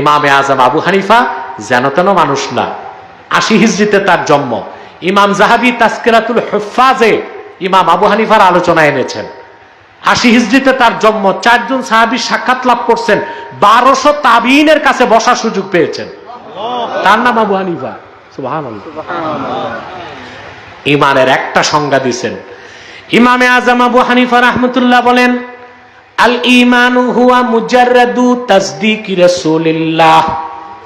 ইমামে আজম আবু হানিফা যেন তেন মানুষ না। আশি হিজড়িতে তার জন্ম। ইমাম জাহাবি তাস্কেরাতুল হুফাজে ইমাম আবু হানিফার আলোচনা এনেছেন। আশি হিজড়িতে তার জন্ম, চারজন সাহাবি সাক্ষাৎ লাভ করছেন, বারোশো তাবিনের কাছে বসার সুযোগ পেয়েছেন। তার নাম আবু হানিফা। ইমানের একটা সংজ্ঞা দিছেন। ইমামে আজম আবু হানিফা রহমতুল্লাহ বলেন আল ইমানু হুয়া মুজাররাদু তাসদিকি রাসূলিল্লাহ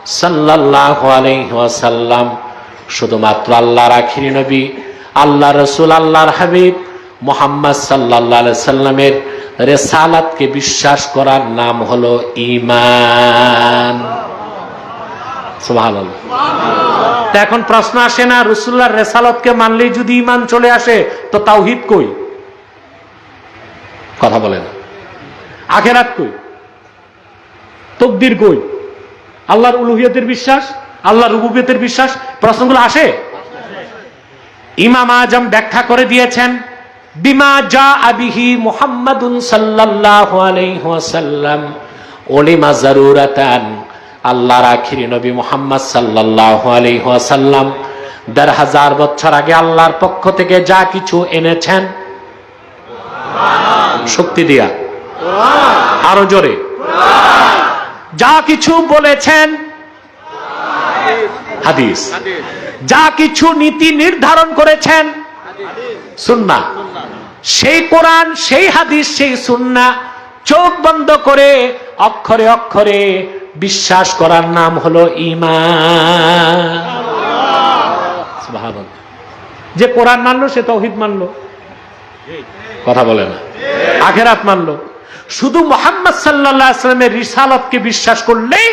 সাল্লাল্লাহু আলাইহি ওয়াসাল্লাম। শুধুমাত্র আল্লাহর আখিরি নবী আল্লাহ রাসূল, আল্লাহর হাবিব মুহাম্মদ আলাইহি সাল্লামের রেসালাতকে বিশ্বাস করার নাম হলো তা এখন প্রশ্ন আসে না রসুল্লাহর রেসালতকে মানলেই যদি ইমান চলে আসে, তো তাওহিদ কই? কথা বলে না। আখেরাত কই? তকদির কই? আল্লাহর উলুহিয়তের বিশ্বাস? আল্লাহর রুবুবিয়তের বিশ্বাস? প্রশ্নগুলো আসে? ইমাম আজম ব্যাখ্যা করে দিয়েছেন, বিমা যা আবিহি মুহাম্মাদুন সাল্লাল্লাহু আলাইহি ওয়াসাল্লাম ওলিমা জারুরাতান, আল্লাহর আখিরি নবী মুহাম্মদ সাল্লাল্লাহু আলাইহি ওয়াসাল্লাম, দেড় হাজার বছর আগে আল্লাহর পক্ষ থেকে যা কিছু এনেছেন, শক্তি দিয়া। আরও জোরে। যা কিছু বলেছেন, হাদিস। যা কিছু নীতি নির্ধারণ করেছেন, সুন্না। সেই কোরআন, সেই হাদিস, সেই সুন্না চোখ বন্ধ করে অক্ষরে অক্ষরে বিশ্বাস করার নাম হলো ইমান যে কোরআন মানলো, সে তৌহিদ মানলো। কথা বলে না। আখেরাত মানলো। শুধু মোহাম্মদ সাল্লামের রিসালতকে বিশ্বাস করলেই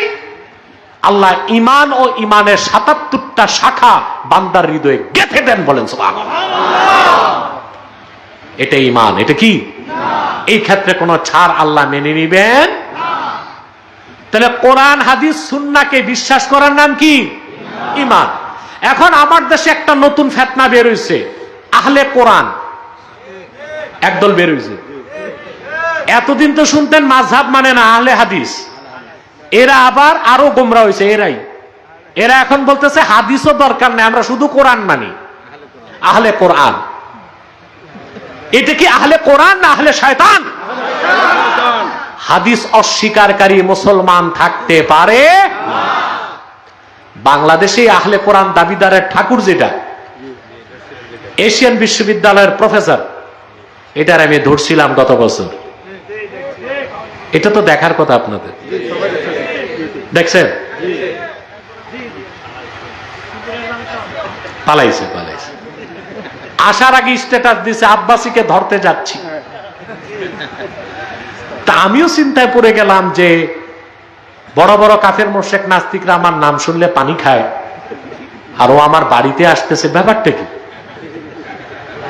আল্লাহ ইমান ও ইমানের সাতাত্তরটা শাখা বান্দার হৃদয়ে গেথে দেন বলেন। এটা ইমান এটা কি? এই ক্ষেত্রে কোনো ছাড় আল্লাহ মেনে নিবেন? তাহলে কোরআন, হাদিস, সুন্নাকে বিশ্বাস করার নাম কি? ইমান এখন আমার দেশে একটা নতুন ফেতনা বের হইছে, আহলে কোরআন। একদল বের হইছে। এতদিন তো শুনতেন মাঝহাব মানে না, আহলে হাদিস। এরা আবার আরও গোমরা হয়েছে এরাই। এরা এখন বলতেছে, হাদিসও দরকার নেই, আমরা শুধু কোরআন মানি। আহলে কোরআন। এটা কি আহলে কোরআন না আহলে শয়তান? হাদিস অস্বীকারী মুসলমান থাকতে পারে। বাংলাদেশে আহলে কোরআন দাবিদারের ঠাকুর যেটা, এশিয়ান বিশ্ববিদ্যালয়ের প্রফেসর, এটার আমি ধরছিলাম গত বছর। এটা তো দেখার কথা আপনাদের। দেখছেন? পালাইছে পালাইছে। আসার আগে স্ট্যাটাস দিছে, আব্বাসীকে ধরতে যাচ্ছি। তা আমিও চিন্তায় পড়ে গেলাম যে বড় বড় কাফের মোশেক নাস্তিকরা আমার নাম শুনলে পানি খায়। আর ও আমার বাড়িতে আসতেছে, ব্যাপারটা কি?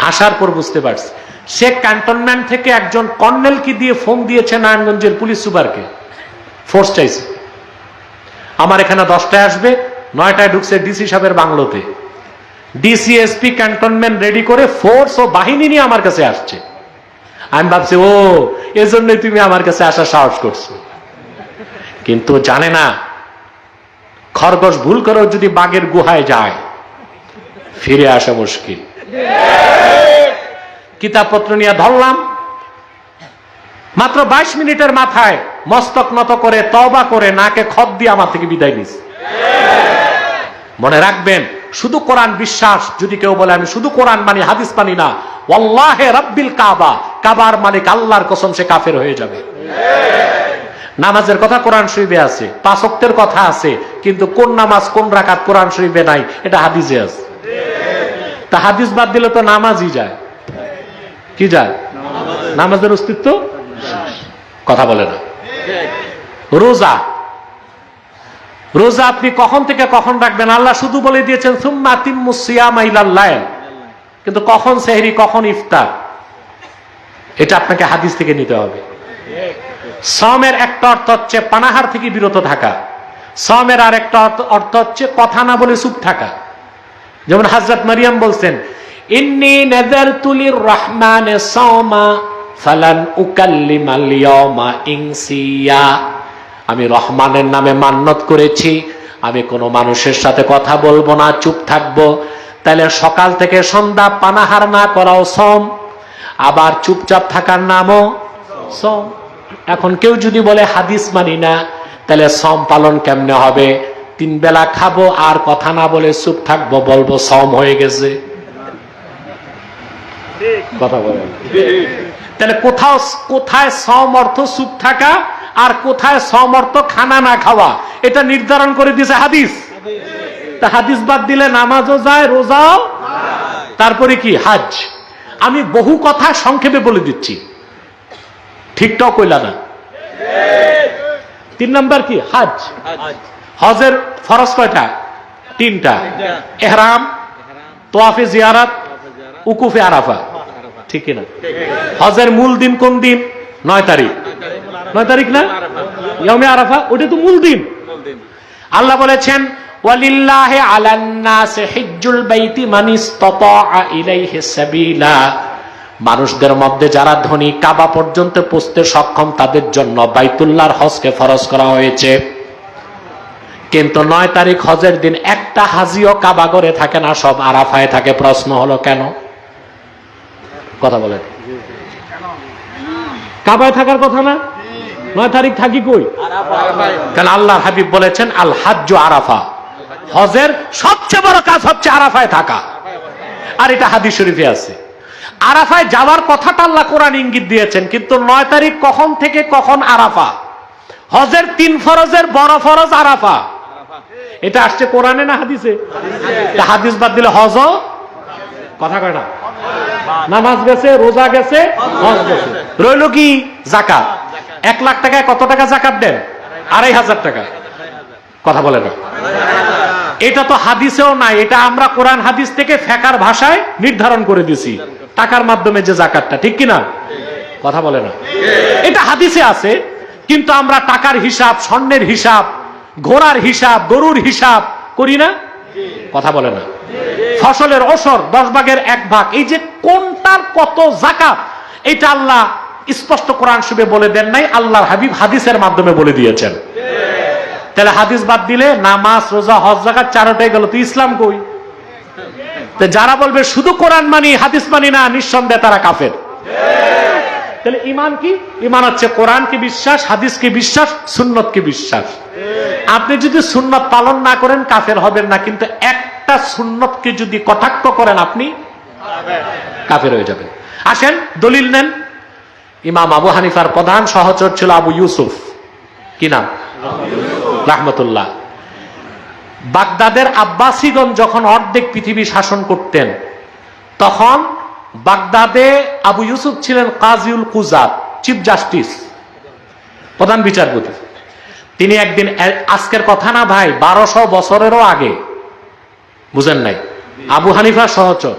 আসার পর বুঝতে পারছি। সে ক্যান্টনমেন্ট থেকে একজন কর্নেল কি দিয়ে ফোন দিয়েছে নারায়ণগঞ্জের পুলিশ সুপারকে। ফোর্স চাইছে। আমার এখানে দশটায় আসবে, নয়টায় ঢুকছে ডিসি সাহেবের বাংলোতে। ডিসিএসপি ক্যান্টনমেন্ট রেডি করে ফোর্স ও বাহিনী নিয়ে আমার কাছে আসছে। আমি ভাবছি, ও, এজন্যই তুমি আমার কাছে আসার সাহস করছ। কিন্তু জানে না, খরগোশ ভুল করেও যদি বাঘের গুহায় যায়, ফিরে আসা মুশকিল। কিতাবপত্র নিয়ে ধরলাম। মাত্র বাইশ মিনিটের মাথায় মস্তক নত করে তবা করে নাকে খত দিয়ে আমার থেকে বিদায় নিস। মনে রাখবেন, শুধু কোরআন বিশ্বাস, যদি কেউ বলে আমি শুধু কোরআন মানি, হাদিস মানি না, ওয়াল্লাহে রাব্বিল কাবা, কাবার মালিক আল্লাহর কসম সে কাফের হয়ে যাবে। নামাজের কথা কোরআন শরীফে আছে পাঁচক্তের কথা আছে, কিন্তু কোন নামাজ কোন রাকাত কোরআন শরীফে নাই, এটা হাদিসে আছে। তা হাদিস বাদ দিলে তো নামাজই যায়। কি যায়? নামাজের অস্তিত্ব? কথা বলে না। রোজা। রোজা আপনি কখন থেকে কখন রাখবেন? আল্লাহ শুধু বলে দিয়েছেন কিন্তু কখন সেহরি, কখন ইফতার? এটা আপনাকে হাদিস থেকে নিতে হবে। সমের একটা অর্থ হচ্ছে পানাহার থেকে বিরত থাকা। সমের আর একটা অর্থ- অর্থ হচ্ছে কথা না বলে চুপ থাকা। যেমন হাজরত মারিয়াম বলছেন ইন্নি নেজার তুলির রহমানে সৌমা ফালান উকাল্লিমাল ইয়াউমা ইনসিয়া। আমি রহমানের নামে মান্যত করেছি। আমি কোনো মানুষের সাথে কথা বলব না, চুপ থাকব। তাহলে সকাল থেকে সন্ধ্যা পানাহার না করাও সম আবার চুপচাপ থাকার নামও সম এখন কেউ যদি বলে হাদিস মানি না তাহলে সম পালন কেমনে হবে? তিন বেলা খাব, আর কথা না বলে চুপ থাকব, বলব সম হয়ে গেছে। কথা বলেন। তাহলে কোথাও কোথায় সম অর্থ চুপ থাকা আর কোথায় সম অর্থ খানা না খাওয়া, এটা নির্ধারণ করে দিয়েছে হাদিস। হাদিস বাদ দিলে নামাজও যায়, রোজাও তারপরে কি? হাজ। আমি বহু কথা সংক্ষেপে বলে দিচ্ছি। ঠিকঠাক কইলা না। তিন নাম্বার কি? হাজ। হজের ফরজ কয়টা? তিনটা। এহরাম, তোয়াফে জিয়ারাত, উকুফে আরাফা। ঠিক না। হজের মূল দিন কোন দিন? নয় তারিখ। নয় তারিখ না? ইয়মে আরাফা? ওটা তো মূল দিন। আল্লাহ বলেছেন আলান মান মানুষদের মধ্যে যারা ধনী কাবা পর্যন্ত পৌঁছতে সক্ষম, তাদের জন্য বাইতুল্লাহর হজকে ফরজ করা হয়েছে। কিন্তু নয় তারিখ হজের দিন একটা হাজিও কাবা করে থাকে না, সব আরাফায় থাকে। প্রশ্ন হলো কেন? কথা বলেন কাবায় থাকার কথা না? নয় তারিখ থাকি কই? কারণ আল্লাহ হাবিব বলেছেন আল হাজ্জু আরাফা। হজের সবচেয়ে বড় কাজ হচ্ছে আরাফায় থাকা। আর এটা হাদিস শরীফে আছে। আরাফায় যাওয়ার কথাটা আল্লাহ কোরআন ইঙ্গিত দিয়েছেন কিন্তু নয় তারিখ কখন থেকে কখন আরাফা? হজের তিন ফরজের বড় ফরজ আরাফা। এটা আসছে কোরআনে না হাদিসে? হাদিস। বাদ দিলে হজ কথা কয় না। নামাজ। গেছে রোজা গেছে হজ গেছে। রইল কি জাকাত এক লাখ টাকায় কত টাকা জাকাত দেন? আড়াই হাজার টাকা। কথা বলে না। এটা তো হাদিসেও নাই এটা আমরা কোরআন হাদিস থেকে ফেকার ভাষায় নির্ধারণ করে দিছি। টাকার মাধ্যমে যে জাকাতটা ঠিক কিনা? কথা বলে না। এটা হাদিসে আছে কিন্তু আমরা টাকার হিসাব স্বর্ণের হিসাব ঘোড়ার হিসাব গরুর হিসাব করি না। কথা বলে না। ফসলের ওসর দশ ভাগের এক ভাগ। এই যে কোনটার কত জাকাত এটা আল্লাহ স্পষ্ট কোরআন শুভে বলে দেন নাই, আল্লাহর হাবিব হাদিসের মাধ্যমে বলে দিয়েছেন। তাহলে হাদিস বাদ দিলে নামাজ, রোজা, হজ জাকাত চারোটাই গেল তুই ইসলাম কই? যারা বলবে শুধু কোরআন মানি, হাদিস মানি না, নিঃসন্দেহে তারা কাফের। তাহলে ইমান কি? ইমান হচ্ছে কোরআন কি বিশ্বাস হাদিস কি বিশ্বাস সুন্নত কি বিশ্বাস? আপনি যদি সুন্নত পালন না করেন কাফের হবেন না কিন্তু একটা সুন্নতকে যদি কটাক্ষ করেন আপনি কাফের হয়ে যাবেন। আসেন দলিল নেন। ইমাম আবু হানিফার প্রধান সহচর ছিল আবু ইউসুফ। কি নাম? রাহমতুল্লাহ। বাগদাদের আব্বাসীগণ যখন অর্ধেক পৃথিবী শাসন করতেন তখন বাগদাদে আবু ইউসুফ ছিলেন কাজিউল কুজাত চিফ জাস্টিস প্রধান বিচারপতি। তিনি একদিন আজকের কথা না ভাই, বারোশো বছরেরও আগে, বুঝেন নাই, আবু হানিফা সহচর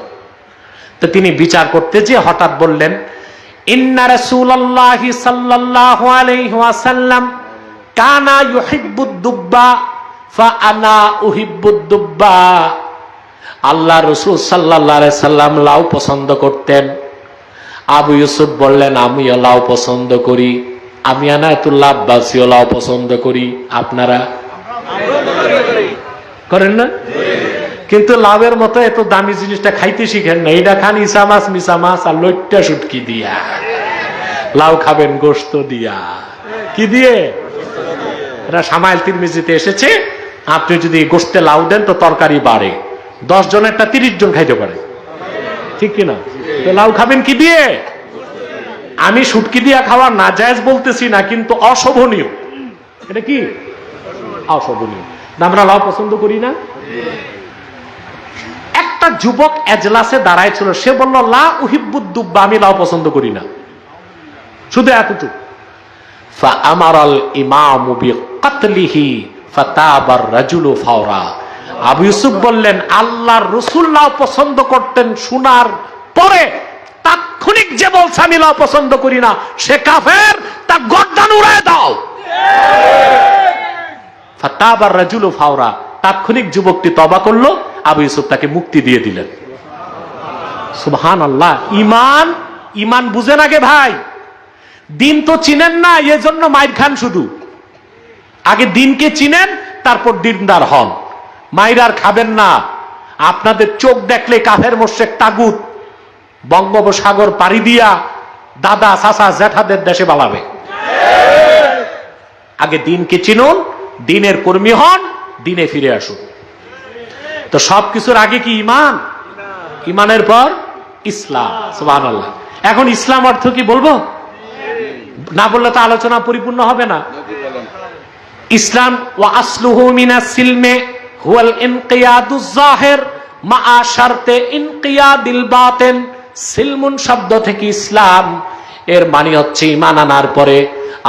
তো তিনি বিচার করতে যে হঠাৎ বললেন আলাইহি কানা ইউহিব্বুদ ফা আনা উহিব্বুদ দুব্বা। আল্লাহ রসুল আলাইহি সাল্লাম লাউ পছন্দ করতেন। আবু ইউসুফ বললেন, আমিও লাউ পছন্দ করি। আমি আনায়তুল্লাহ আব্বাসীও লাউ পছন্দ করি। আপনারা? করেন না? কিন্তু লাভের মতো এত দামি জিনিসটা খাইতে শিখেন না। এটা খান ইসা মাছ মিসা মাছ আর লইট্টা সুটকি দিয়া। লাউ খাবেন গোস্ত দিয়া। কি দিয়ে? এটা সামাইল তিরমিজিতে এসেছে। আপনি যদি গোস্তে লাউ দেন তো তরকারি বাড়ে। দশ জনেরটা তিরিশ জন খাইতে পারে। ঠিক কিনা? তো লাউ খাবেন কি দিয়ে? আমি সুটকি দিয়া খাওয়া না জায়েজ বলতেছি না, কিন্তু অশোভনীয়। এটা কি? অশোভনীয়। আমরা লাউ পছন্দ করি না। একটা যুবক এজলাসে দাঁড়ায় ছিল সে বলল, লা উহিবুদ্দুব্বা আমি লাউ পছন্দ করি না। শুধু এতটুকু। ফাআমারাল ইমামু বিকাতলিহি ফাতাবার রাজুলু ফাওরা। আবু ইউসুফ বললেন, আল্লাহর রাসূল লাউ পছন্দ করতেন শোনার পরে তাৎক্ষণিক যে বলছে, আমি পছন্দ করি না, সে কাফের, তার গর্দান উড়ায় দাও। তাৎক্ষণিক যুবকটি তবা করল, আবু ইউসুফ তাকে মুক্তি দিয়ে দিলেন। সুবহান আল্লাহ ইমান ইমান বুঝেন আগে ভাই। দিন তো চিনেন না, এজন্য মাইর খান শুধু। আগে দিনকে চিনেন, তারপর দিনদার হন। মাইরার খাবেন না। আপনাদের চোখ দেখলে কাফের মোশেক তাগুত, বঙ্গোপসাগর পাড়ি দিয়া দাদা সাসা জ্যাঠাদের দেশে বালাবে আগে দিনকে চিনুন, দিনের কর্মী হন, দিনে ফিরে আসুন। তো সবকিছুর আগে কি ইমান? ইমানের পর ইসলাম সুবাহ এখন ইসলাম অর্থ কি বলব? না বললে তো আলোচনা পরিপূর্ণ হবে না। ইসলাম ও আসলুহু মিনা সিলমে হুয়াল ইনকিয়াদুজ জাহির মা শারতে ইনকিয়াদিল বাতিন। সিলমুন শব্দ থেকে ইসলাম এর মানে হচ্ছে ইমান আনার পরে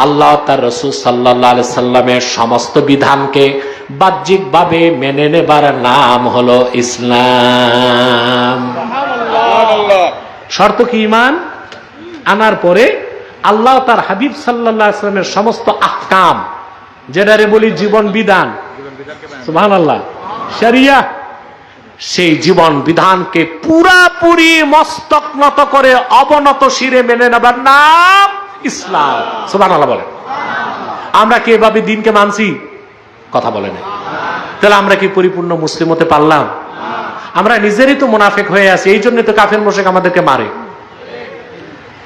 আল্লাহ তার রসুল সাল্লাহ সাল্লামের সমস্ত বিধানকে বাহ্যিকভাবে মেনে নেবার নাম হলো ইসলাম। শর্ত কি ইমান আনার পরে আল্লাহ তার হাবিব সাল্লাহ আসলামের সমস্ত আহকাম যেটারে বলি জীবন বিধান সুবহান আল্লাহ শরিয়া, সেই জীবন বিধানকে পুরাপুরি মস্তক নত করে অবনত শিরে মেনে নেবার নাম ইসলাম। সুবহান আল্লাহ বলেন। আমরা কি এভাবে দিনকে মানছি? কথা বলে না তাহলে আমরা কি পরিপূর্ণ মুসলিম হতে পারলাম? আমরা নিজেরই তো মুনাফেক হয়ে আছি, এই জন্য তো কাফের মোশেক আমাদেরকে মারে।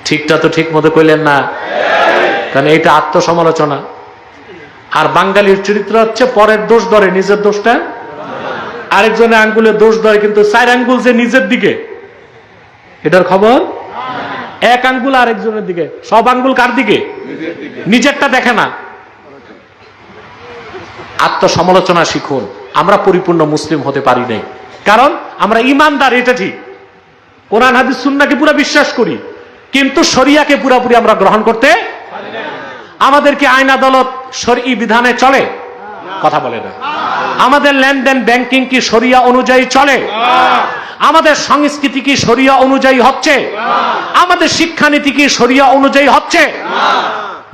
ঠিকটা তো ঠিক মতো কইলেন না? কারণ এইটা আত্মসমালোচনা। আর বাঙালির চরিত্র হচ্ছে পরের দোষ ধরে, নিজের দোষটা? আরেকজনের আঙ্গুলের দোষ ধরে, কিন্তু চার আঙ্গুল যে নিজের দিকে। এটার খবর? এক আঙ্গুল আরেকজনের দিকে। সব আঙ্গুল কার দিকে? নিজেরটা দেখে না। আত্মসমালোচনা শিখুন। আমরা পরিপূর্ণ মুসলিম হতে পারি নাই। কারণ আমরা ইমানদার, এটা ঠিক। কোরআন, হাদিস, সুন্নাকে পুরো বিশ্বাস করি। কিন্তু শরিয়াকে পুরোপুরি আমরা গ্রহণ করতে আমাদের কি আইন আদালত সরি বিধানে চলে? কথা বলে না। আমাদের লেনদেন ব্যাংকিং কি শরিয়া অনুযায়ী চলে? আমাদের সংস্কৃতি কি শরিয়া অনুযায়ী হচ্ছে? আমাদের শিক্ষানীতি কি শরিয়া অনুযায়ী হচ্ছে?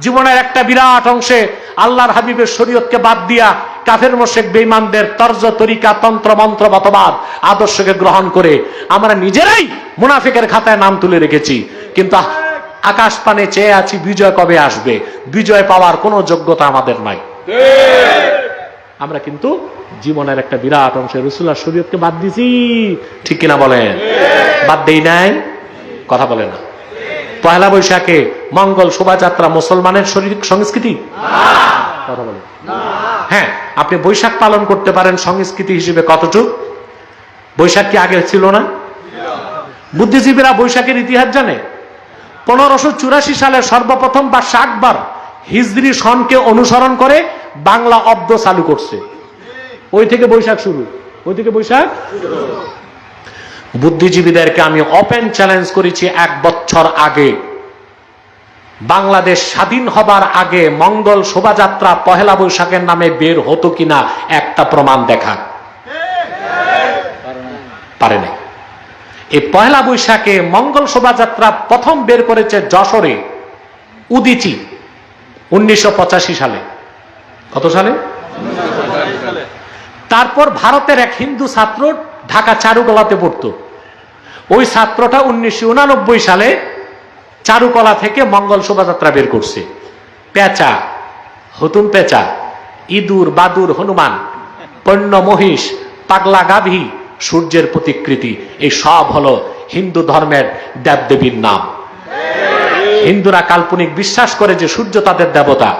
জীবনের একটা বিরাট অংশে আল্লাহর হাবিবের শরীয়তকে বাদ দিয়া কাফের মোশেক বেইমানদের তর্জ তরিকা তন্ত্র মন্ত্র মতবাদ আদর্শকে গ্রহণ করে আমরা নিজেরাই মুনাফিকের খাতায় নাম তুলে রেখেছি। কিন্তু আকাশ পানে চেয়ে আছি বিজয় কবে আসবে? বিজয় পাওয়ার কোনো যোগ্যতা আমাদের নাই। আমরা কিন্তু জীবনের একটা বিরাট অংশে রসুল্লাহ শরীয়তকে বাদ দিছি। ঠিক কিনা বলেন? বাদ দেই নাই? কথা বলে না। পয়লা বৈশাখে মঙ্গল শোভাযাত্রা মুসলমানের শরীরিক সংস্কৃতি? কথা বলে। হ্যাঁ আপনি বৈশাখ পালন করতে পারেন সংস্কৃতি হিসেবে কতটুক? বৈশাখ কি আগে ছিল না? বুদ্ধিজীবীরা বৈশাখের ইতিহাস জানে? পনেরোশো চুরাশি সালে সর্বপ্রথম বা ষাটবার হিজরি সনকে অনুসরণ করে বাংলা অব্দ চালু করছে। ওই থেকে বৈশাখ শুরু। ওই থেকে বৈশাখ? বুদ্ধিজীবীদেরকে আমি ওপেন চ্যালেঞ্জ করেছি এক বছর আগে। বাংলাদেশ স্বাধীন হবার আগে মঙ্গল শোভাযাত্রা পহেলা বৈশাখের নামে বের হতো কিনা একটা প্রমাণ দেখা পারে নাই। এই পয়লা বৈশাখে মঙ্গল শোভাযাত্রা প্রথম বের করেছে যশোরে, উদিচি, উনিশশো পঁচাশি সালে। কত সালে? তারপর ভারতের এক হিন্দু ছাত্র ঢাকা চারুকলাতে পড়তো। ওই ছাত্রটা উনিশশো সালে চারুকলা থেকে মঙ্গল শোভাযাত্রা বের করছে। পেঁচা, হতুন পেঁচা, ইঁদুর, বাদুর, হনুমান পণ্য মহিষ পাগলা গাভী সূর্যের প্রতিকৃতি এই সব হলো হিন্দু ধর্মের দেবদেবীর নাম। হিন্দুরা কাল্পনিক বিশ্বাস করে যে সূর্য তাদের দেবতা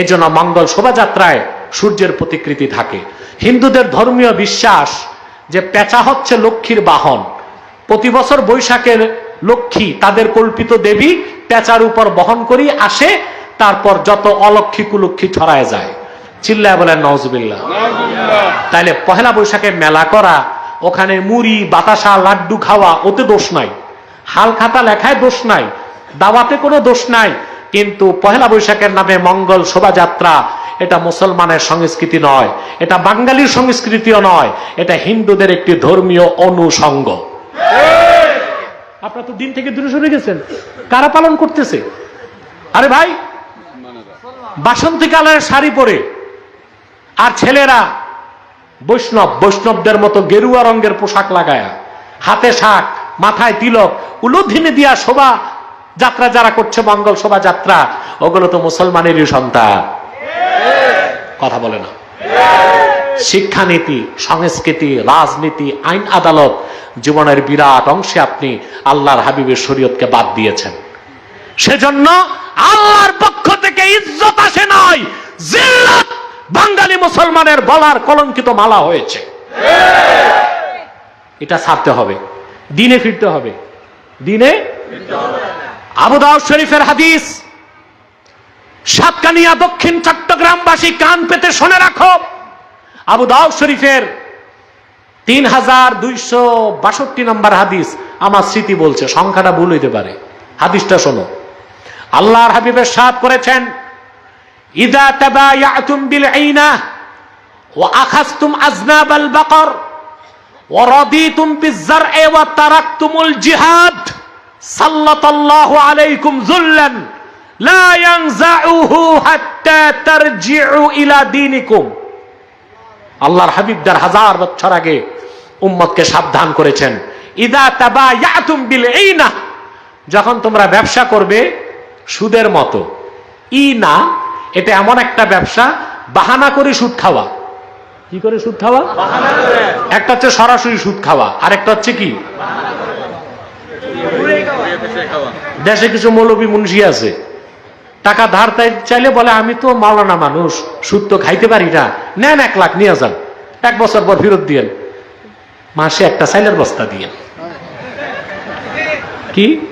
এই জন্য মঙ্গল শোভাযাত্রায় সূর্যের প্রতিকৃতি থাকে। হিন্দুদের ধর্মীয় বিশ্বাস যে পেঁচা হচ্ছে লক্ষ্মীর বাহন প্রতি বছর বৈশাখের লক্ষ্মী তাদের কল্পিত দেবী পেঁচার উপর বহন করি আসে তারপর যত অলক্ষী কুলক্ষী ছড়ায় যায়। চিল্লায় বলেন নজবিল্লা তাইলে পহেলা বৈশাখে মেলা করা ওখানে মুড়ি, বাতাসা, লাড্ডু খাওয়া, ওতে দোষ নাই। হাল খাতা লেখায় দোষ নাই, দাওয়াতে কোনো দোষ নাই, কিন্তু পহেলা বৈশাখের নামে মঙ্গল শোভাযাত্রা, এটা মুসলমানের সংস্কৃতি নয়, এটা বাঙালির সংস্কৃতিও নয়, এটা হিন্দুদের একটি ধর্মীয় অনুষঙ্গ আপনার তো দিন থেকে দূরে সরে গেছেন, কারা পালন করতেছে? আরে ভাই, বাসন্তী কালের শাড়ি পরে, আর ছেলেরা বৈষ্ণব, বৈষ্ণবদের মতো গেরুয়া রঙের পোশাক লাগায়া, হাতে শাক, মাথায় তিলক উলুধিনে দিয়া শোভা যাত্রা যারা করছে, মঙ্গল শোভা যাত্রা, ওগুলো তো মুসলমানেরই সন্তান। কথা বলে না। শিক্ষানীতি, সংস্কৃতি, রাজনীতি, আইন আদালত, জীবনের বিরাট অংশে আপনি আল্লাহর হাবিবের শরীয়তকে বাদ দিয়েছেন। সেজন্য আল্লাহর পক্ষ থেকে ইজ্জত আসে নয় জিল্লাত বাঙালি মুসলমানের বলার কলঙ্কিত মালা হয়েছে। এটা ছাড়তে হবে। দিনে ফিরতে হবে। দিনে আবু দাউদ শরীফের হাদিস, সাতকানিয়া দক্ষিণ চট্টগ্রামবাসী কান পেতে শুনে রাখো। আবু দাউদ শরীফের তিন হাজার দুইশো বাষট্টি নম্বর হাদিস আমার স্মৃতি বলছে, সংখ্যাটা ভুল হইতে পারে। হাদিসটা শোনো। আল্লাহর হাবিবের সাথ করেছেন ইদা তাবায়াতুম বিল আইনা ওয়া আখাযতুম আজনাবাল বাকর ওয়া রাদিতুম বিজ-জার'i ওয়া তারাকতুমুল জিহাদ সাল্লাতাল্লাহু আলাইকুম যুল্লান লা ইয়ানজাউহু ইলা আল্লাহর হাবিব হাজার বছর আগে উম্মতকে সাবধান করেছেন। ইদা তাবায়াতুম বিল আইনা, যখন তোমরা ব্যবসা করবে সুদের মতো। ই না এটা এমন একটা ব্যবসা, বাহানা করে সুদ খাওয়া। কি করে সুদ খাওয়া? একটা হচ্ছে সরাসরি সুদ খাওয়া আর একটা হচ্ছে কি? দেশে কিছু মৌলবী মুন্সি আছে। টাকা ধার চাইলে বলে, আমি তো মাওলানা মানুষ, সুদ তো খাইতে পারি না। নেন এক লাখ, নিয়ে যান। এক বছর পর ফেরত দিয়েন। মাসে একটা সাইলের বস্তা দিয়েন। কি?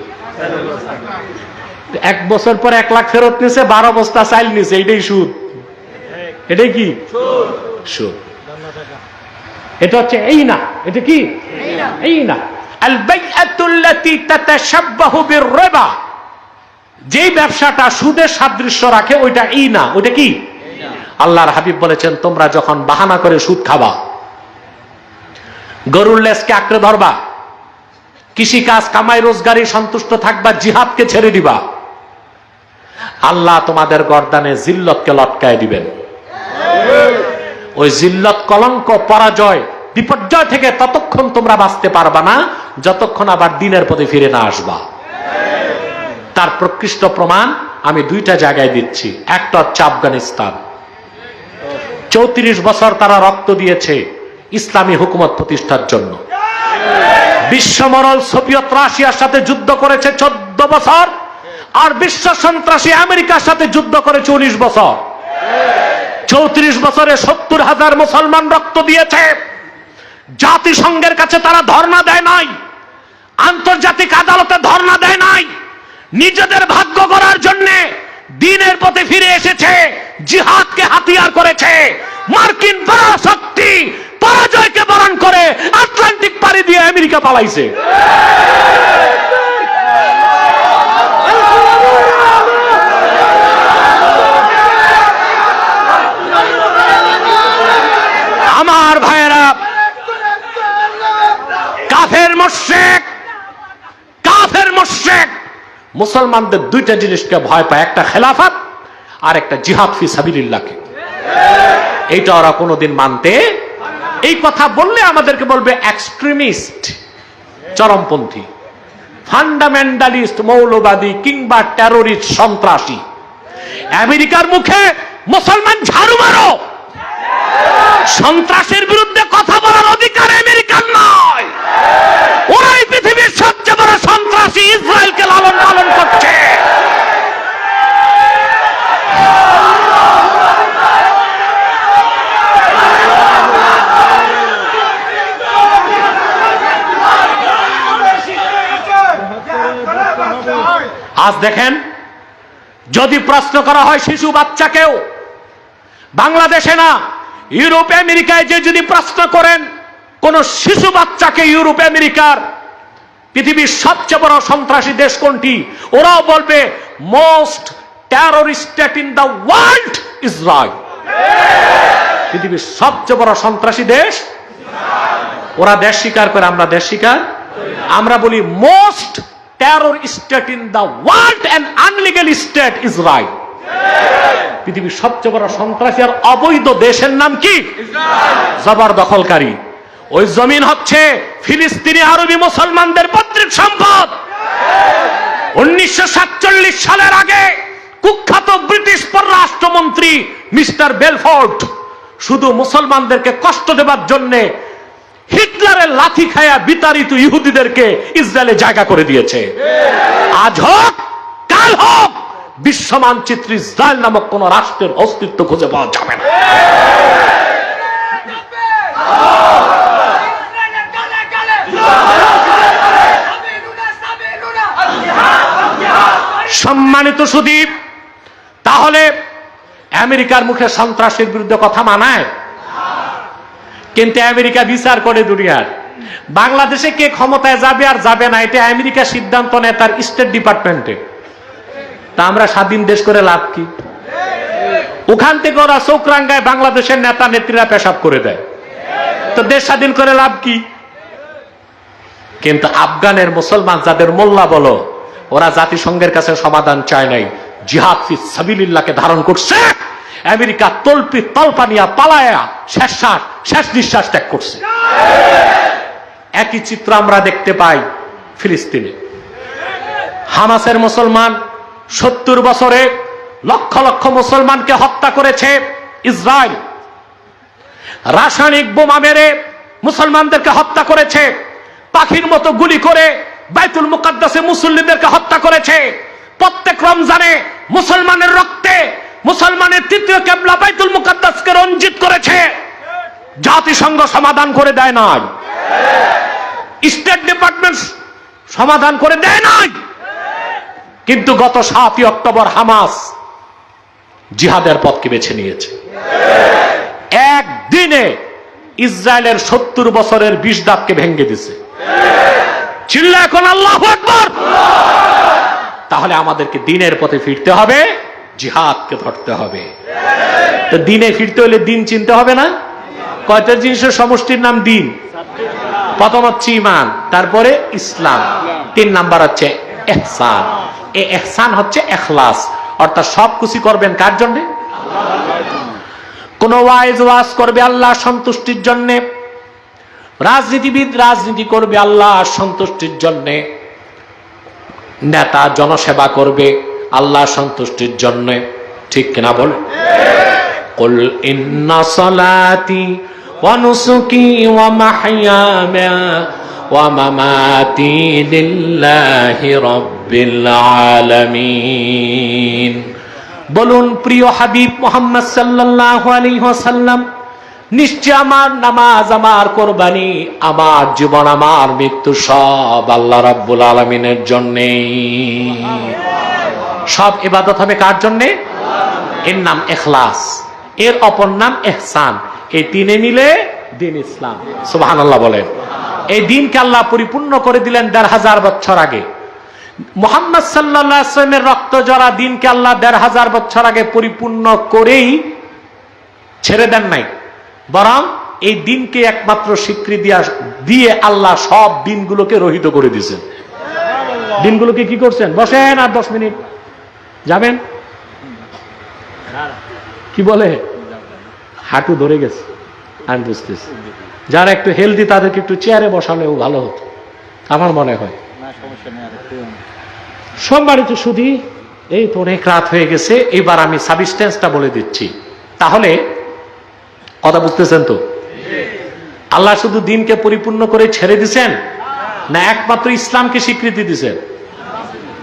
এক বছর পর এক লাখ ফেরত নিছে বারো বস্তা চাইল নিছে এটাই সুদ। এটাই কি? সুদ। এটা হচ্ছে এই না এটা কি? এই না যেই ব্যবসাটা সুদের সাদৃশ্য রাখে ওইটা ই না ওইটা কি? আল্লাহর হাবিব বলেছেন তোমরা যখন বাহানা করে সুদ খাবা গরুর লেসকে আঁকড়ে ধরবা কৃষি কাজ কামাই রোজগারি সন্তুষ্ট থাকবা জিহাদকে ছেড়ে দিবা আল্লাহ তোমাদের গর্দানে জিল্লতকে লটকায় দিবেন। ওই জিল্লত কলঙ্ক, পরাজয়, বিপর্যয় থেকে ততক্ষণ তোমরা বাঁচতে পারবা না, যতক্ষণ আবার দিনের পথে ফিরে না আসবা। তার প্রকৃষ্ট প্রমাণ আমি দুইটা জায়গায় দিচ্ছি। একটা হচ্ছে আফগানিস্তান। চৌত্রিশ বছর তারা রক্ত দিয়েছে ইসলামী হুকুমত প্রতিষ্ঠার জন্য। বিশ্বমরল সোভিয়ত রাশিয়ার সাথে যুদ্ধ করেছে চোদ্দ বছর। আর বিশ্ব সন্ত্রাসী আমেরিকার সাথে যুদ্ধ করেছে উনিশ বছর। চৌত্রিশ বছরে সত্তর হাজার মুসলমান রক্ত দিয়েছে। জাতিসংঘের কাছে তারা ধর্ণা দেয় নাই। আন্তর্জাতিক আদালতে ধর্ণা দেয় নাই। নিজেদের ভাগ্য করার জন্য দিনের পথে ফিরে এসেছে, জিহাদকে হাতিয়ার করেছে। মার্কিন পরাশক্তি পরাজয়কে বরণ করে আটলান্টিক পাড়ি দিয়ে আমেরিকা পালাইছে। আমার ভাইয়েরা, কাফের মোশেক কাফের মোশেক। মুসলমানদের দুইটা জিনিসকে ভয় পায়, একটা খেলাফত আর একটা জিহাদ ফি সাবিলিল্লাহকে। এইটা ওরা কোনোদিন মানতে এই কথা বললে আমাদেরকে বলবে এক্সট্রিমিস্ট চরমপন্থী ফান্ডামেন্টালিস্ট মৌলবাদী কিংবা টেরোরিস্ট সন্ত্রাসী। আমেরিকার মুখে মুসলমান ঝাড়ু মারো। সন্ত্রাসের বিরুদ্ধে কথা বলার অধিকার আমেরিকার নয়। ওরাই পৃথিবীর সবচেয়ে বড় সন্ত্রাসী ইসরায়েলকে লালন পালন করছে। আজ দেখেন, যদি প্রশ্ন করা হয় শিশু বাচ্চাকেও, বাংলাদেশে না ইউরোপ আমেরিকায় যে যদি প্রশ্ন করেন, কোন শিশু বাচ্চাকে ইউরোপ আমেরিকার পৃথিবীর সবচেয়ে বড় সন্ত্রাসী দেশ কোনটি? ওরাও বলবে most terrorist in the world Israel পৃথিবীর সবচেয়ে বড় সন্ত্রাসী দেশ ওরা দেশ স্বীকার করে, আমরা দেশ স্বীকার আমরা বলি most terror state in the world and unlegal state Israel পৃথিবীর সবচেয়ে বড় সন্ত্রাসী আর অবৈধ দেশের নাম কি? জবর দখলকারী। ওই জমিন হচ্ছে ফিলিস্তিনি আরবি মুসলমানদের পৈতৃক সম্পদ। উনিশশো সালের আগে কুখ্যাত ব্রিটিশ পররাষ্ট্রমন্ত্রী মিস্টার বেলফোর্ড শুধু মুসলমানদেরকে কষ্ট দেবার জন্য হিটলারের লাথি খায়া বিতাড়িত ইহুদিদেরকে ইসরায়েলে জায়গা করে দিয়েছে। আজ হোক, কাল হোক বিশ্ব মানচিত্রে ইসরায়েল নামক কোন রাষ্ট্রের অস্তিত্ব খুঁজে পাওয়া যাবে না। সম্মানিত সুদীপ, তাহলে আমেরিকার মুখে সন্ত্রাসের বিরুদ্ধে কথা মানায়? কিন্তু আমেরিকা বিচার করে দুনিয়ার। বাংলাদেশে কে ক্ষমতায় যাবে আর যাবে না, এটা আমেরিকা সিদ্ধান্ত নেয় তার স্টেট ডিপার্টমেন্টে তা আমরা স্বাধীন দেশ করে লাভ কি? ওখান থেকে ওরা চৌকরাঙ্গায় বাংলাদেশের নেতা নেত্রীরা পেশাব করে দেয়। তো দেশ স্বাধীন করে লাভ কি? কিন্তু আফগানের মুসলমান যাদের মোল্লা বলো, ওরা জাতিসংঘের কাছে সমাধান চায় নাই। জিহাদ ফি সাবিলিল্লাহকে ধারণ করছে। আমেরিকা তলপি তলপা নিয়া পালায়া শেষ শেষ নিঃশ্বাস ত্যাগ করছে। একই চিত্র আমরা দেখতে পাই ফিলিস্তিনে। হামাসের মুসলমান সত্তর বছরে লক্ষ লক্ষ মুসলমানকে হত্যা করেছে ইসরায়েল। রাসায়নিক বোমা মেরে মুসলমানদেরকে হত্যা করেছে। পাখির মতো গুলি করে বাইতুল মুকাদ্দাসে মুসল্লিদেরকে হত্যা করেছে। প্রত্যেক রমজানে মুসলমানের রক্তে মুসলমানের তৃতীয় কেবলা বাইতুল মুকাদ্দাসকে রঞ্জিত করেছে। জাতিসংঘ সমাধান করে দেয় নাই। স্টেট ডিপার্টমেন্ট সমাধান করে দেয় নাই। কিন্তু গত সাতই অক্টোবর হামাস জিহাদের পথকে বেছে নিয়েছে। একদিনে ইসরায়েলের সত্তর বছরের বিষ দাঁতকে ভেঙে দিছে। চিল্লা এখন আল্লাহ তাহলে আমাদেরকে দিনের পথে ফিরতে হবে, জিহাদকে ধরতে হবে। তো দিনে ফিরতে হলে দিন চিনতে হবে না? কয়টা জিনিসের সমষ্টির নাম দিন? প্রথম হচ্ছে ইমান, তারপরে ইসলাম। তিন নাম্বার হচ্ছে এহসান। এই এহসান হচ্ছে এখলাস অর্থাৎ সব খুশি করবেন কার জন্যে কোন ওয়াইজ ওয়াজ করবে আল্লাহ সন্তুষ্টির জন্যে রাজনীতিবিদ রাজনীতি করবে আল্লাহ সন্তুষ্টির জন্যে নেতা জনসেবা করবে আল্লাহ সন্তুষ্টির জন্য ঠিক কিনা বল قل إن صلاتي ونسكي ومحياي ومماتي لله رب العالمين বলুন প্রিয় হাবিব মোহাম্মদ সাল্লাল্লাহু আলাইহি ওয়াসাল্লাম নিশ্চয় আমার নামাজ আমার কোরবানি আমার জীবন আমার মৃত্যু সব আল্লাহ রাব্বুল আলামিনের জন্যে সব ইবাদত হবে কার জন্যে এর নাম এখলাস এর অপর নাম এহসান এই তিনে মিলে দিন ইসলাম সুবাহান আল্লাহ বলেন এই দিনকে আল্লাহ পরিপূর্ণ করে দিলেন দেড় হাজার বছর আগে। মোহাম্মদ সাল্লামের রক্ত জরা দিনকে আল্লাহ দেড় হাজার বছর আগে পরিপূর্ণ করেই ছেড়ে দেন নাই। বরং এই দিনকে একমাত্র স্বীকৃতি দিয়ে আল্লাহ সব দিনগুলোকে রহিত করে দিয়েছেন। দিনগুলোকে কি করছেন? বসেন আর দশ মিনিট। যাবেন? কি বলে? হাঁটু ধরে গেছে। আমি বুঝতেছি। যারা একটু হেলদি তাদেরকে একটু চেয়ারে বসালেও ভালো হতো। আমার মনে হয়। সম্মানিত শুধু এই তো অনেক রাত হয়ে গেছে এবার আমি সাবিস্টেন্সটা বলে দিচ্ছি। তাহলে কথা বুঝতেছেন তো? আল্লাহ শুধু দিনকে পরিপূর্ণ করে ছেড়ে দিছেন না একমাত্র ইসলামকে স্বীকৃতি দিছেন?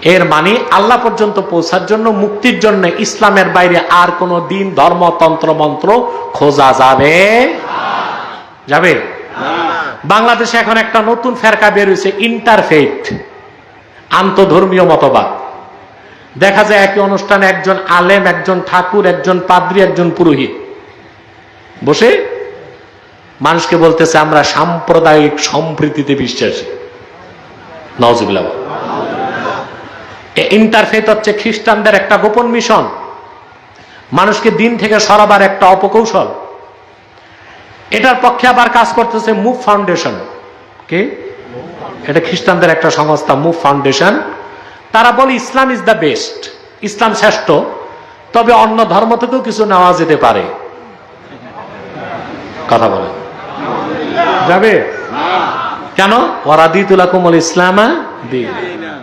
এর মানে আল্লাহ পর্যন্ত পৌঁছার জন্য মুক্তির জন্য ইসলামের বাইরে আর কোন দিন ধর্ম তন্ত্র মন্ত্র খোঁজা যাবে যাবে? বাংলাদেশে এখন একটা নতুন ফেরকা বের হয়েছে ইন্টারফেথ আন্তধর্মীয় মতবাদ। দেখা যায় একই অনুষ্ঠানে একজন আলেম, একজন ঠাকুর, একজন পাদ্রী, একজন পুরোহিত। বসে মানুষকে বলতেছে, আমরা সাম্প্রদায়িক সম্প্রীতিতে বিশ্বাসী। নজবিল্লা ইন্টারফেথ হচ্ছে খ্রিস্টানদের একটা গোপন মিশন। মানুষকে দিন থেকে সরাবার একটা অপকৌশল। এটার পক্ষে আবার কাজ করতেছে মুভ ফাউন্ডেশন। কে? এটা খ্রিস্টানদের একটা সংস্থা মুভ ফাউন্ডেশন। তারা বলে Islam is the best Islam শ্রেষ্ঠ। তবে অন্য ধর্ম থেকেও কিছু নেওয়া যেতে পারে। কথা বলে যাবে? কেন? ওরাদিতুলাকুমুল ইসলামা দিন।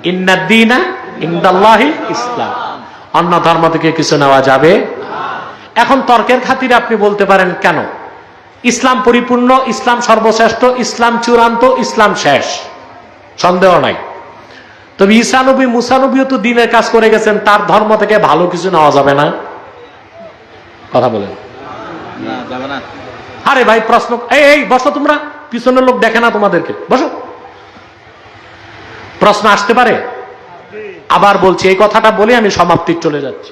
ইন্নাদ্দিনা ইন্দাল্লাহি ইসলাম। অন্য ধর্ম থেকে কিছু নেওয়া যাবে। এখন তর্কের খাতিরে আপনি বলতে পারেন কেন? ইসলাম পরিপূর্ণ ইসলাম সর্বশ্রেষ্ঠ ইসলাম চূড়ান্ত ইসলাম শেষ। সন্দেহ নাই। তবে ঈসানবী মুসানবীও তো দিনের কাজ করে গেছেন তার ধর্ম থেকে ভালো কিছু নেওয়া যাবে না। কথা বলেন। আরে ভাই প্রশ্ন এই এই বসো তোমরা। পিছনের লোক দেখে না তোমাদেরকে। বসো। প্রশ্ন আসতে পারে? আবার বলছি এই কথাটা বলে আমি সমাপ্তির চলে যাচ্ছি।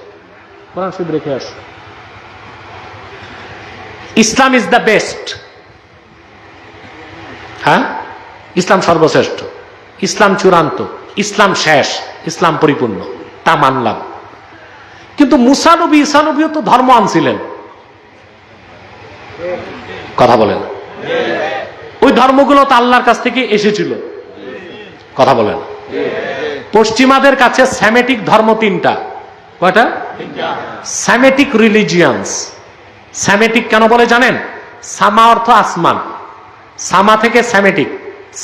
রেখে আসো। ইসলাম ইজ দ্য বেস্ট হ্যাঁ? ইসলাম সর্বশ্রেষ্ঠ। ইসলাম চূড়ান্ত। ইসলাম শেষ। ইসলাম পরিপূর্ণ। তা মানলাম। কিন্তু মুসানবী ইসানবীও তো ধর্ম আনছিলেন। কথা বলেন। ওই ধর্মগুলো তো আল্লাহর কাছ থেকে এসেছিল। কথা বলেন। পশ্চিমাদের কাছে স্যামেটিক ধর্ম তিনটা। কয়টা? স্যামেটিক রিলিজিয়ান্স স্যামেটিক কেন বলে জানেন? সামা অর্থ আসমান। সামা থেকে স্যামেটিক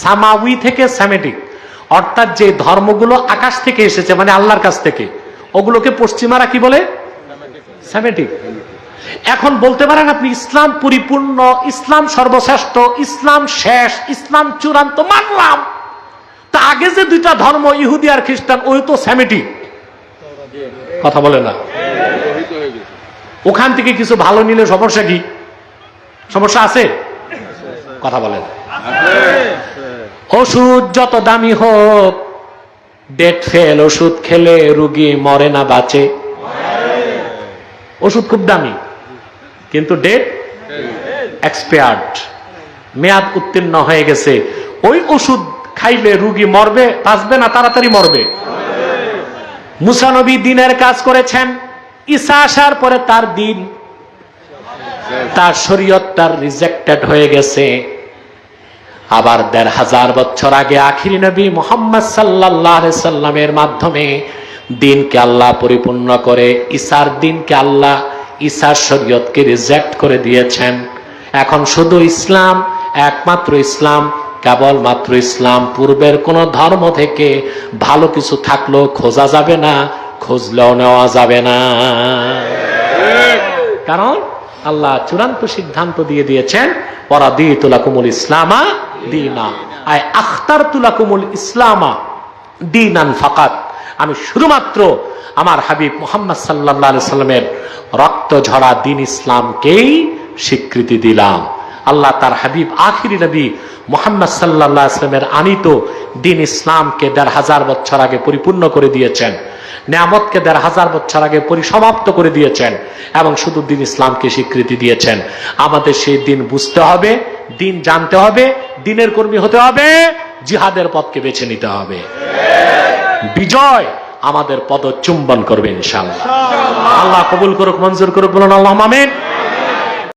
সামাউই থেকে স্যামেটিক অর্থাৎ যে ধর্মগুলো আকাশ থেকে এসেছে মানে আল্লাহর কাছ থেকে, ওগুলোকে পশ্চিমারা কি বলে? স্যামেটিক এখন বলতে পারেন আপনি, ইসলাম পরিপূর্ণ, ইসলাম সর্বশ্রেষ্ঠ, ইসলাম শেষ, ইসলাম চূড়ান্ত, মানলাম। তা আগে যে দুইটা ধর্ম, ইহুদি আর খ্রিস্টান, ওই তো স্যামেটিক কথা বলে না। ওখান থেকে কিছু ভালো নিলে সমস্যা কি? সমস্যা আছে? কথা বলেন। ওষুধ যত দামি হোক, ডেট ফেল, ওষুধ খেলে রুগী মরে না বাঁচে। ওষুধ খুব দামি, কিন্তু ডেট এক্সপায়ার্ড। মেয়াদ উত্তীর্ণ হয়ে গেছে। ওই ওষুধ খাইলে রুগী মরবে, বাঁচবে না, তাড়াতাড়ি মরবে। মুসানবী দিনের কাজ করেছেন। ঈসা আসার পরে তার দিন, তার শরীয়ত তার রিজেক্টেড হয়ে গেছে। আবার দেড় হাজার বছর আগে আখিরি নবী মোহাম্মদ সাল্লাহ সাল্লামের মাধ্যমে দিনকে আল্লাহ পরিপূর্ণ করে, ঈসার দিনকে আল্লাহ ঈসার শরীয়তকে রিজেক্ট করে দিয়েছেন। এখন শুধু ইসলাম, একমাত্র ইসলাম, কেবলমাত্র ইসলাম। পূর্বের কোন ধর্ম থেকে ভালো কিছু থাকলেও খোঁজা যাবে না। খুঁজলেও নেওয়া যাবে না। কারণ আল্লাহ চূড়ান্ত সিদ্ধান্ত দিয়ে দিয়েছেন ওরা দিয়ে তুলাকুমুল ইসলামা দিনা। আয় আখতার তুলাকুমুল ইসলামা দিনান ফাকাত। আমি শুধুমাত্র আমার হাবিব মোহাম্মদ সাল্লাহ সাল্লামের রক্ত ঝরা দিন ইসলামকেই স্বীকৃতি দিলাম। আল্লাহ তার হাবিব, আখিরি নবী মোহাম্মদ সাল্লাহ আসলামের আনিত দিন ইসলামকে দেড় হাজার বছর আগে পরিপূর্ণ করে দিয়েছেন। নিয়ামতকে দেড় হাজার বছর আগে পরিসমাপ্ত করে দিয়েছেন এবং শুধু দিন ইসলামকে স্বীকৃতি দিয়েছেন। আমাদের সেই দিন বুঝতে হবে, দিন জানতে হবে, দিনের কর্মী হতে হবে, জিহাদের পথকে বেছে নিতে হবে। বিজয় আমাদের পদ চুম্বন করবে ইনশাল্লাহ আল্লাহ কবুল করুক, মঞ্জুর করুক, বলুন আল্লাহ মামেন